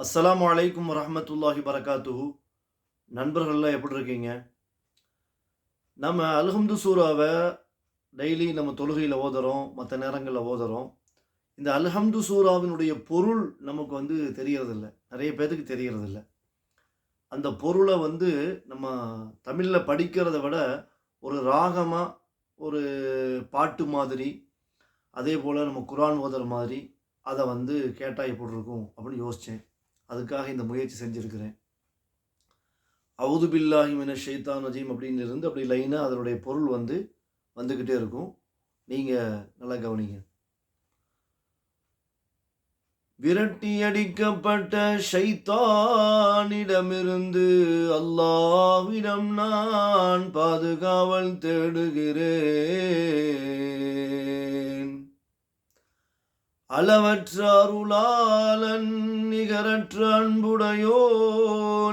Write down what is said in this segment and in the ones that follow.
அஸ்லாம் அலைக்கும் வரமத்துல்லாஹி வரகாத்துஹு. நண்பர்கள்லாம் எப்படி இருக்கீங்க? நம்ம அல்ஹம்து சூராவை டெய்லி நம்ம தொழுகையில் ஓதுறோம் மற்ற நேரங்களில் ஓதுறோம். இந்த அல்ஹம்து சூராவினுடைய பொருள் நமக்கு வந்து தெரியறதில்ல. நிறைய பேருக்கு தெரியறதில்ல. அந்த பொருளை வந்து நம்ம தமிழில் படிக்கிறத விட ஒரு ராகமாக ஒரு பாட்டு மாதிரி அதே போல் நம்ம குரான் ஓதுற மாதிரி அதை வந்து கேட்டால் எப்படி இருக்கும் அப்படின்னு யோசித்தேன் அதுக்காக இந்த முயற்சி செஞ்சுருக்கிறேன். அவுது பில்லாஹி மின ஷைத்தான் அப்படின்னு இருந்து அப்படி லைனாக அதனுடைய பொருள் வந்து வந்துக்கிட்டே இருக்கும். நீங்கள் நல்லா கவனிங்க. விரட்டியடிக்கப்பட்ட ஷைத்தானிடமிருந்து அல்லாவிடம் நான் பாதுகாவல் தேடுகிறேன். அளவற்ற அருளாளன் நிகரற்ற அன்புடையோ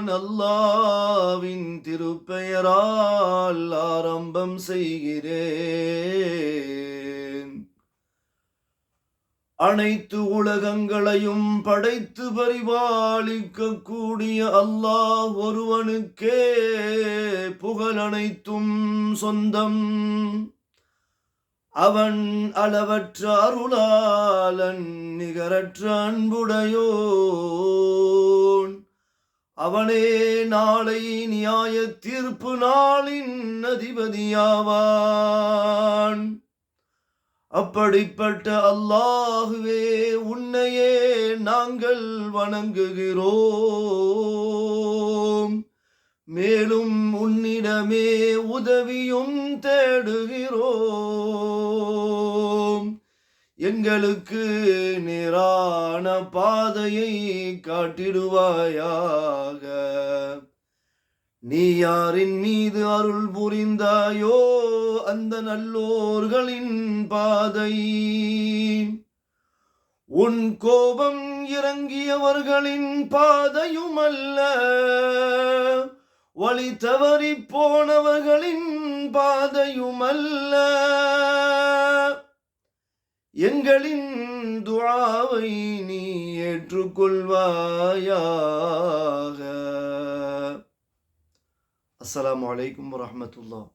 நல்லாவின் திருப்பெயரால் ஆரம்பம் செய்கிறேன். அனைத்து உலகங்களையும் படைத்து பரிபாலிக்கக்கூடிய அல்லாஹ் ஒருவனுக்கே புகழ் அனைத்தும் சொந்தம். அவன் அளவற்ற அருளாளன் நிகரற்ற அன்புடையோன். அவனே நாளை நியாய தீர்ப்பு நாளின் அதிபதியாவான். அப்படிப்பட்ட அல்லாகுவே உன்னையே நாங்கள் வணங்குகிறோம். மேலும் உன்னிடமே உதவியும் தேடுகிறோம். எங்களுக்கு நேரான பாதையை காட்டிடுவாயாக. நீ யாரின் மீது அருள் புரிந்தாயோ அந்த நல்லோர்களின் பாதை. உன் கோபம் இறங்கியவர்களின் பாதையும் அல்ல வழி தவறி போனவர்களின் பாதையும் அல்ல எங்களின் துஆவை நீ ஏற்றுக்கொள்வாயாக அஸ்ஸலாமு அலைக்கும் வரஹ்மத்துல்லாஹ்